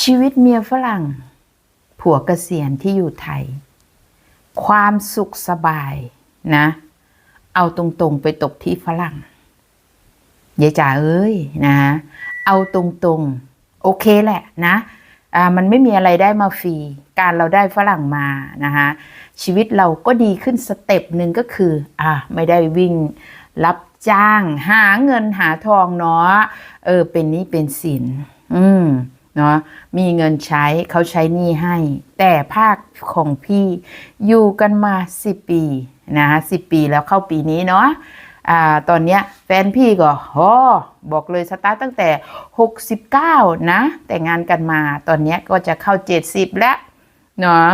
ชีวิตเมียฝรั่ง ผัวเกษียณที่อยู่ไทย ความสุขสบายนะ เอาตรงๆไปตกที่ฝรั่งยายจ๋าเอ้ยนะ เอาตรงๆ โอเคแหละนะอ่ามันไม่มีอะไรได้มาฟรี การเราได้ฝรั่งมานะคะชีวิตเราก็ดีขึ้นสเต็ปหนึ่งก็คือ อ่าไม่ได้วิ่งรับจ้าง หาเงินหาทองเนาะเออเป็นนี้เป็นสิน อืม เนาะมีเงินใช้เขาใช้หนี้ให้ แต่ภาคของพี่อยู่กันมาสิปีนะสิปีแล้วเข้าปีนี้เนาะอ่าตอนเนี้ยแฟนพี่ก็โอ้บอกเลยสตาร์ตตั้งแต่ 69 นะ แต่งงานกันมาตอนเนี้ยก็จะเข้า 70 แล้วเนาะ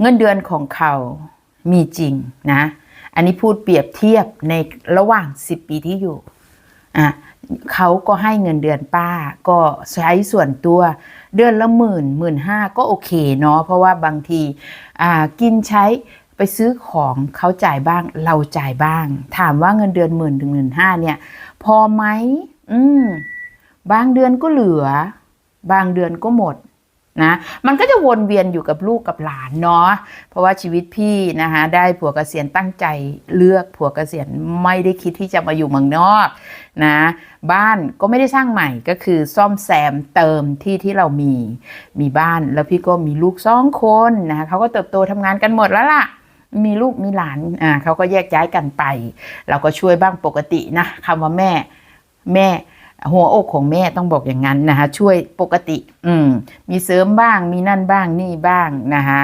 เงินเดือนของเขามีจริงนะ อันนี้พูดเปรียบเทียบในระหว่าง 10 ปีที่อยู่อะ เขาก็ให้เงินเดือนป้า ก็ใช้ส่วนตัวเดือนละหมื่นหมื่นห้าก็โอเคเนาะเพราะว่าบางทีกินใช้ไปซื้อของเขาจ่ายบ้างเราจ่ายบ้าง ถามว่าเงินเดือนหมื่นถึงหมื่นห้าเนี่ย พอไหมอืมบางเดือนก็เหลือ บางเดือนก็หมด นะมันก็จะวนเวียนอยู่กับลูกกับหลานเนาะเพราะว่าชีวิตพี่นะคะได้ผัวเกษียณตั้งใจเลือกผัวเกษียณไม่ได้คิดที่จะมาอยู่เมืองนอกนะบ้านก็ไม่ได้สร้างใหม่ก็คือซ่อมแซมเติมที่ที่เรามีมีบ้านแล้วพี่ก็มีลูกสองคนนะคะเขาก็เติบโตทำงานกันหมดแล้วล่ะมีลูกมีหลานอ่าเขาก็แยกย้ายกันไป เราก็ช่วยบ้างปกตินะคำว่าแม่แม่ หัวอกของแม่ต้องบอกอย่างนั้นนะคะช่วยปกติ อืม มีเสริมบ้าง มีนั่นบ้างนี่บ้างนะคะ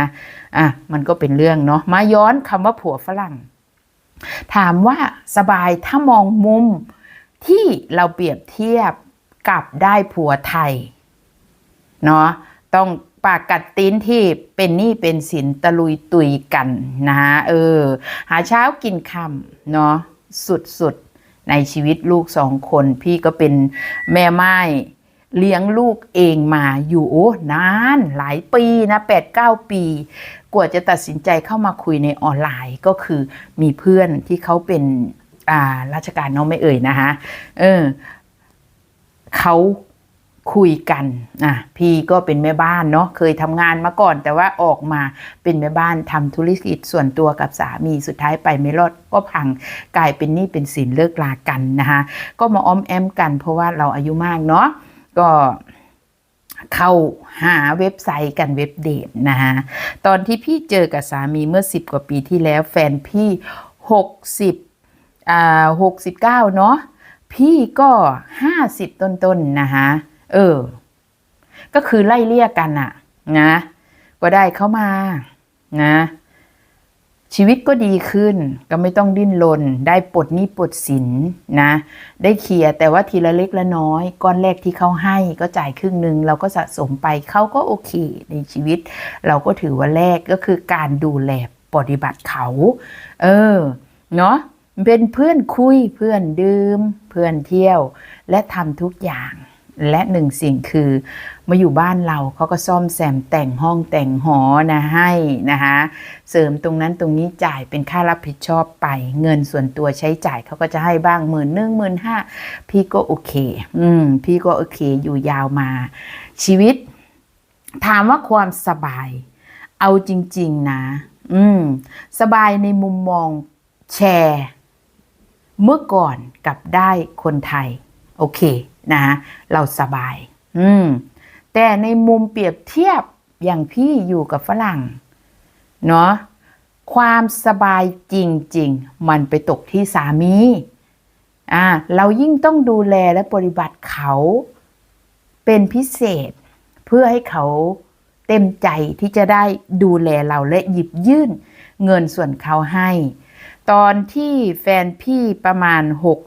อะมันก็เป็นเรื่องเนาะมาย้อนคำว่าผัวฝรั่ง ถามว่าสบายถ้ามองมุมที่เราเปรียบเทียบกับได้ผัวไทยเนาะต้องปากกัดตีนที่เป็นหนี้เป็นสินตะลุยตุยกันนะเออ หาเช้ากินคำเนาะสุดๆ ในชีวิตลูกสองคน พี่ก็เป็นแม่ไม้เลี้ยงลูกเองมาอยู่นานหลายปีนะแปดเก้าปี กว่าจะตัดสินใจเข้ามาคุยในออนไลน์ก็คือมีเพื่อนที่เขาเป็นอ่าราชการเน้องไม่เอ่ยนะคะเออเขา คุยกันอะพี่ก็เป็นแม่บ้านเนาะเคยทำงานมาก่อน แต่ว่าออกมาเป็นแม่บ้านทำธุรกิจส่วนตัวกับสามีสุดท้ายไปไม่รอดก็พังกลายเป็นหนี้เป็นสินเลิกลากันนะคะก็มาอ้อมแอมกัน เพราะว่าเราอายุมากเนาะก็เข้าหาเว็บไซต์กันเว็บเดทนะคะตอนที่พี่เจอกับสามีเมื่อ 10 กว่าปีที่แล้วแฟนพี่ 60อ่า69 เนาะพี่ก็ 50 ต้นๆนนะคะ เออ ก็คือไล่เลี่ยกันอะนะก็ได้เข้ามา นะ ชีวิตก็ดีขึ้น ก็ไม่ต้องดิ้นรนได้ปลดหนี้ปลดสินนะ ได้เคลียร์แต่ว่าทีละเล็กละน้อย ก้อนแรกที่เขาให้ก็จ่ายครึ่งหนึ่งเราก็สะสมไปเขาก็โอเคในชีวิต เราก็ถือว่าแรกก็คือการดูแลปฏิบัติเขา เออ เนาะเป็นเพื่อนคุยเพื่อนดื่ม เพื่อนเที่ยว และทำทุกอย่าง และหนึ่งสิ่งคือมาอยู่บ้านเราเขาก็ซ่อมแซมแต่งห้องแต่งหอนะให้นะคะเสริมตรงนั้นตรงนี้จ่ายเป็นค่ารับผิดชอบไป เงินส่วนตัวใช้จ่ายเขาก็จะให้บ้างหมื่นหนึ่งหมื่นห้าพี่ก็โอเค อืม พี่ก็โอเคอยู่ยาวมา ชีวิต ถามว่าความสบาย เอาจริง ๆ นะ อืม สบายในมุมมองแชร์ เมื่อก่อนกับได้คนไทย โอเค นะเราสบาย อืม แต่ในมุมเปรียบเทียบอย่างพี่อยู่กับฝรั่ง เนาะความสบายจริง ๆ มันไปตกที่สามีอ่าเรายิ่งต้องดูแลและปฏิบัติเขาเป็นพิเศษ เพื่อให้เขาเต็มใจที่จะได้ดูแลเราและหยิบยื่นเงินส่วนเขาให้ ตอนที่แฟนพี่ประมาณ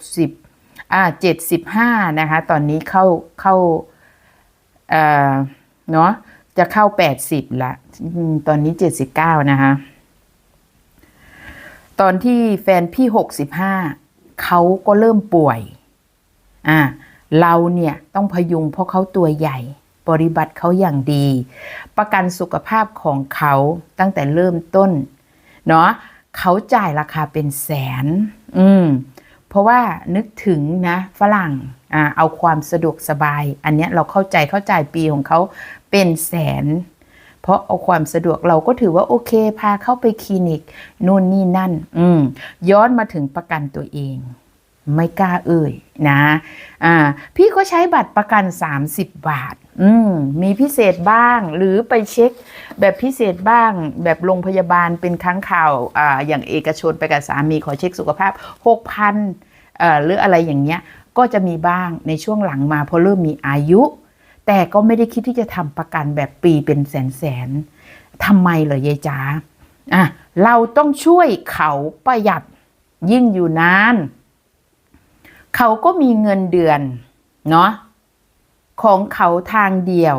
60 อ่า75นะคะ ตอนนี้เข้าเข้าเอ่อเนาะจะเข้า80ละอืมตอนนี้79นะคะตอนที่แฟนพี่65เขาก็เริ่มป่วย อ่า เราเนี่ยต้องพยุงเพราะเขาตัวใหญ่ปฏิบัติเขาอย่างดี ประกันสุขภาพของเขาตั้งแต่เริ่มต้น เนาะเขาจ่ายราคาเป็นแสน อืม ราะว่านึกถึงนะฝรั่งอ่าเอาความสะดวกสบาย อันเนี้ยเราเข้าใจเข้าใจปีของเขาเป็นแสน เพราะเอาความสะดวกเราก็ถือว่าโอเคพาเข้าไปคลินิกนู่นนี่นั่น อืมย้อนมาถึงประกันตัวเอง ไม่กล้าเอ่ยนะอ่าพี่ก็ใช้บัตรประกัน 30 บาท อืมมีพิเศษบ้าง หรือไปเช็ค แบบพิเศษบ้าง แบบโรงพยาบาลเป็นครั้งข่าวอ่าอย่างเอกชนไปกับสามีขอเช็คสุขภาพ6,000เอ่อหรืออะไรอย่างเงี้ย ก็จะมีบ้างในช่วงหลังมาพราะเริ่มมีอายุ แต่ก็ไม่ได้คิดที่จะทำประกันแบบปีเป็นแสนแสนทำไมเหรอยายจ๋าอะเราต้องช่วยเขาประหยัดยิ่งอยู่นาน เขาก็มีเงินเดือน เนาะ ของเขาทางเดียว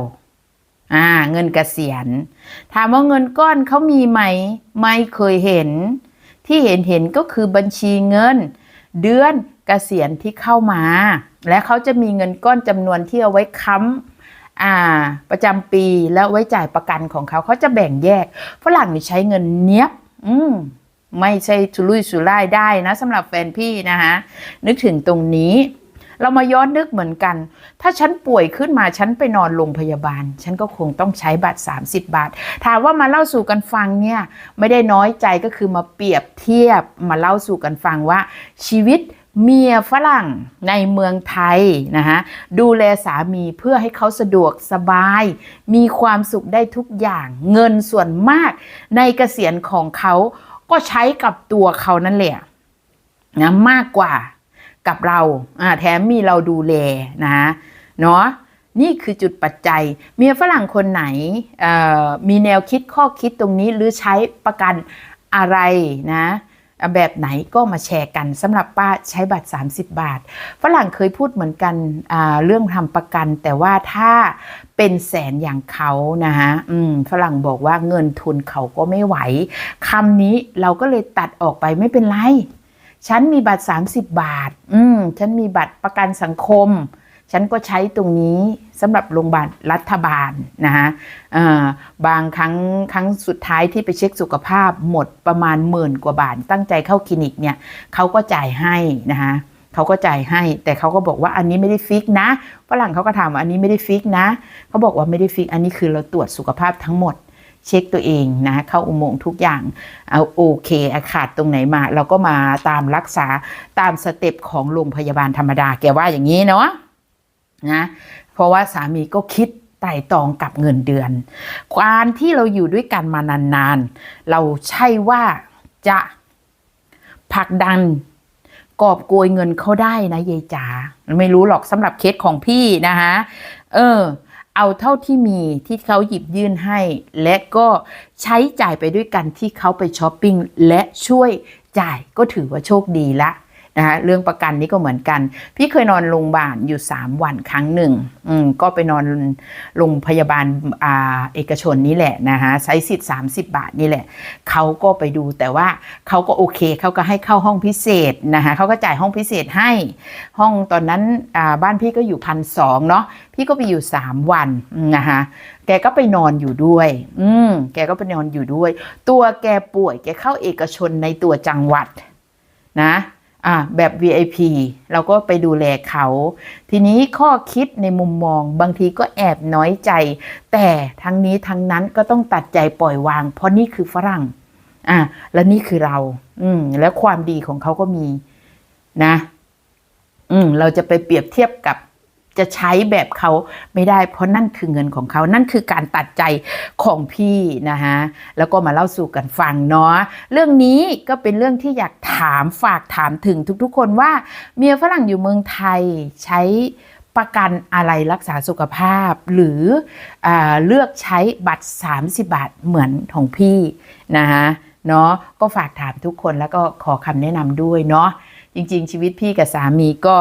อ่า เงินกเกษียณ ถามว่าเงินก้อนเขามีไหม ไม่เคยเห็น ที่เห็นเห็นก็คือบัญชีเงิน เดือนกเกษียณที่เข้ามา และเขาจะมีเงินก้อนจำนวนที่เอาไว้ค้ำอ่า ประจำปีแล้วไว้จ่ายประกันของเขาเขาจะแบ่งแยกฝรั่งนี่ใช้เงินเนี้ยบ อืมไม่ใช่ทุลุยสุร่ายได้นะสำหรับแฟนพี่นะคะนึกถึงตรงนี้ เรามาย้อนนึกเหมือนกัน ถ้าฉันป่วยขึ้นมาฉันไปนอนโรงพยาบาล ฉันก็คงต้องใช้บัตร30 บาท ถามว่ามาเล่าสู่กันฟังเนี่ยไม่ได้น้อยใจก็คือมาเปรียบเทียบมาเล่าสู่กันฟังว่าชีวิตเมียฝรั่งในเมืองไทยนะคะดูแลสามีเพื่อให้เขาสะดวกสบาย มีความสุขได้ทุกอย่างเงินส่วนมากในเกษียณของเขาก็ใช้กับตัวเขานั่นแหละนะมากกว่า กับเราแถมมีเราดูแลนะเนาะนี่คือจุดปัจจัย เมียฝรั่งคนไหนมีแนวคิดข้อคิดตรงนี้หรือใช้ประกันอะไรนะแบบไหนก็มาแชร์กันสำหรับป้าใช้บัตร 30 บาท ฝรั่งเคยพูดเหมือนกันเรื่องทำประกัน แต่ว่าถ้าเป็นแสนอย่างเขานะฮะฝรั่งบอกว่าเงินทุนเขาก็ไม่ไหวคำนี้เราก็เลยตัดออกไปไม่เป็นไร ฉันมีบัตร 30 บาท อืม ฉันมีบัตรประกันสังคม ฉันก็ใช้ตรงนี้สำหรับโรงพยาบาลรัฐบาลนะฮะบางครั้งครั้งสุดท้ายที่ไปเช็คสุขภาพหมดประมาณหมื่นกว่าบาท ตั้งใจเข้าคลินิกเนี่ยเขาก็จ่ายให้นะคะเขาก็จ่ายให้ แต่เขาก็บอกว่าอันนี้ไม่ได้ฟิกนะฝรั่งเขาก็ถามว่าอันนี้ไม่ได้ฟิกนะเขาบอกว่าไม่ได้ฟิก อันนี้คือเราตรวจสุขภาพทั้งหมด เช็คตัวเองนะเข้าอุโมงค์ทุกอย่างเอาโอเคอะขาดตรงไหนมา เราก็มาตามรักษาตามสเต็ปของโรงพยาบาลธรรมดาแกว่าอย่างนี้เนาะนะเพราะว่าสามีก็คิดไต่ตองกับเงินเดือนการที่เราอยู่ด้วยกันมานานๆ เราใช่ว่าจะผลักดันกอบโกยเงินเขาได้นะยายจ๋าไม่รู้หรอกสำหรับเคสของพี่นะคะเออ เอาเท่าที่มีที่เขาหยิบยื่นให้ และก็ใช้จ่ายไปด้วยกันที่เขาไปช้อปปิ้งและช่วยจ่ายก็ถือว่าโชคดีละ นะคะเรื่องประกันนี้ก็เหมือนกัน พี่เคยนอนโรงพยาบาลอยู่ 3 วันครั้งหนึ่งอืมก็ไปนอนโรงพยาบาลอ่าเอกชนนี่แหละนะคะใช้สิทธิ์ 30 บาทนี่แหละเขาก็ไปดูแต่ว่าเขาก็โอเคเขาก็ให้เข้าห้องพิเศษนะคะเขาก็จ่ายห้องพิเศษให้ห้องตอนนั้นอ่าบ้านพี่ก็อยู่พันสองเนาะพี่ก็ไปอยู่ 3 วันนะคะแกก็ไปนอนอยู่ด้วย อืมแกก็ไปนอนอยู่ด้วย ตัวแกป่วยแกเข้าเอกชนในตัวจังหวัดนะ อ่าแบบ VIP เราก็ไปดูแลเขา ทีนี้ข้อคิดในมุมมองบางทีก็แอบน้อยใจ แต่ทั้งนี้ทั้งนั้นก็ต้องตัดใจปล่อยวาง เพราะนี่คือฝรั่งอ่าและนี่คือเรา อืมแล้วความดีของเขาก็มีนะ อืมเราจะไปเปรียบเทียบกับ จะใช้แบบเขาไม่ได้ เพราะนั่นคือเงินของเขา นั่นคือการตัดใจของพี่นะฮะแล้วก็มาเล่าสู่กันฟังเนาะเรื่องนี้ก็เป็นเรื่องที่อยากถามฝากถามถึงทุกๆ คนว่าเมียฝรั่งอยู่เมืองไทยใช้ประกันอะไรรักษาสุขภาพ หรืออเลือกใช้บัตร 30 บาทเหมือนของพี่นะฮะเนาะก็ฝากถามทุกคนแล้วก็ขอคำแนะนำด้วยเนาะ จริง ๆ ชีวิตพี่กับสามีก็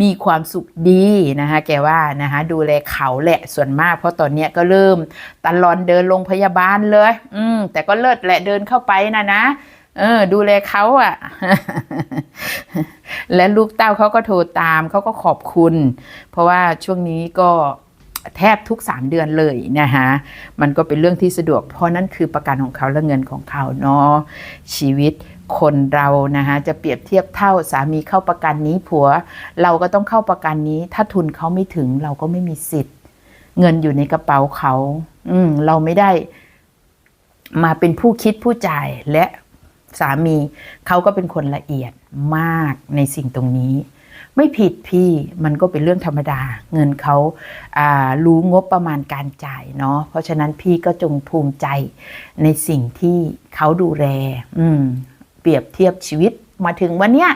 มีความสุขดีนะคะแกว่านะคะดูแลเขาแหละส่วนมาก เพราะตอนเนี้ยก็เริ่มตลอนเดินโรงพยาบาลเลย อืมแต่ก็เลิศแหละเดินเข้าไปนะนะเออดูแลเขาอะและลูกเต้าเขาก็โทรตามเขาก็ขอบคุณ เพราะว่าช่วงนี้ก็แทบทุก 3 เดือนเลยนะคะมันก็เป็นเรื่องที่สะดวกเพราะนั่นคือประกันของเขาและเงินของเขาเนาะชีวิต คนเรานะคะจะเปรียบเทียบเท่าสามีเข้าประกันนี้ผัว เราก็ต้องเข้าประกันนี้ ถ้าทุนเขาไม่ถึงเราก็ไม่มีสิทธิ์ เงินอยู่ในกระเป๋าเขา อืมเราไม่ได้มาเป็นผู้คิดผู้จ่ายและสามีเขาก็เป็นคนละเอียดมากในสิ่งตรงนี้ ไม่ผิดพี่มันก็เป็นเรื่องธรรมดา เงินเขาารู้งบประมาณการจ่ายเนาะเพราะฉะนั้นพี่ก็จงภูมิใจในสิ่งที่เขาดูแลอืม ปรียบเทียบชีวิตมาถึงวันเนี้ย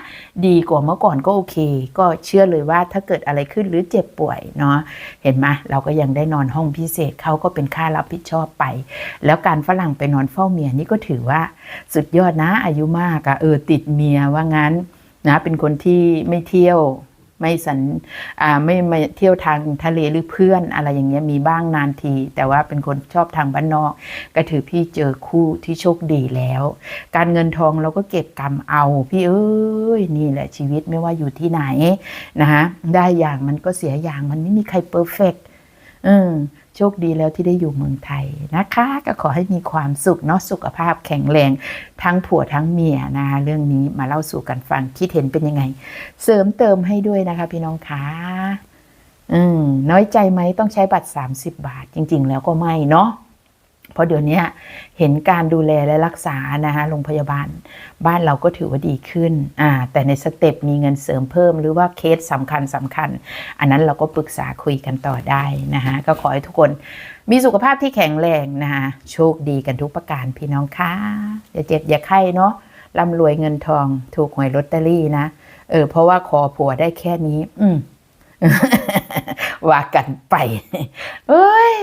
ดีกว่าเมื่อก่อนก็โอเค ก็เชื่อเลยว่าถ้าเกิดอะไรขึ้นหรือเจ็บป่วยเนาะเห็นไหมเราก็ยังได้นอนห้องพิเศษเขาก็เป็นค่ารับผิดชอบไป แล้วการฝรั่งไปนอนเฝ้าเมียนี่ก็ถือว่าสุดยอดนะอายุมากอะเออติดเมียว่างั้นนะเป็นคนที่ไม่เที่ยว ไม่สันไม่ไม่เที่ยวทางทะเลหรือเพื่อนอะไรอย่างเงี้ยมีบ้างนานที แต่ว่าเป็นคนชอบทางบ้านนอก ก็ถือพี่เจอคู่ที่โชคดีแล้ว การเงินทองเราก็เก็บกำเอา พี่เอ้ยนี่แหละชีวิตไม่ว่าอยู่ที่ไหนนะคะได้อย่างมันก็เสียอย่างมันไม่มีใครเพอร์เฟกต์ออโชคดีแล้วที่ได้อยู่เมืองไทยนะคะ ก็ขอให้มีความสุขเนาะสุขภาพแข็งแรง ทั้งผัวทั้งเมียนะคะเรื่องนี้มาเล่าสู่กันฟังคิดเห็นเป็นยังไง เสริมเติมให้ด้วยนะคะ พี่น้องคะอืมน้อยใจไหมต้องใช้บัตร 30 บาท จริง ๆ แล้วก็ไม่เนาะ เพราะเดี๋ยวนี้เห็นการดูแลและรักษานะคะโรงพยาบาล บ้านเราก็ถือว่าดีขึ้นอ่าแต่ในสเต็ปมีเงินเสริมเพิ่ม หรือว่าเคสสำคัญสำคัญ อันนั้นเราก็ปรึกษาคุยกันต่อได้นะคะก็ขอให้ทุกคนมีสุขภาพที่แข็งแรงนะคะโชคดีกันทุกประการพี่น้องค่ะอย่าเจ็บอย่าไข้เนาะร่ำรวยเงินทองถูกหวยลอตเตอรี่นะเออเพราะว่าขอผัวได้แค่นี้ อืมว่ากันไป เอ้ย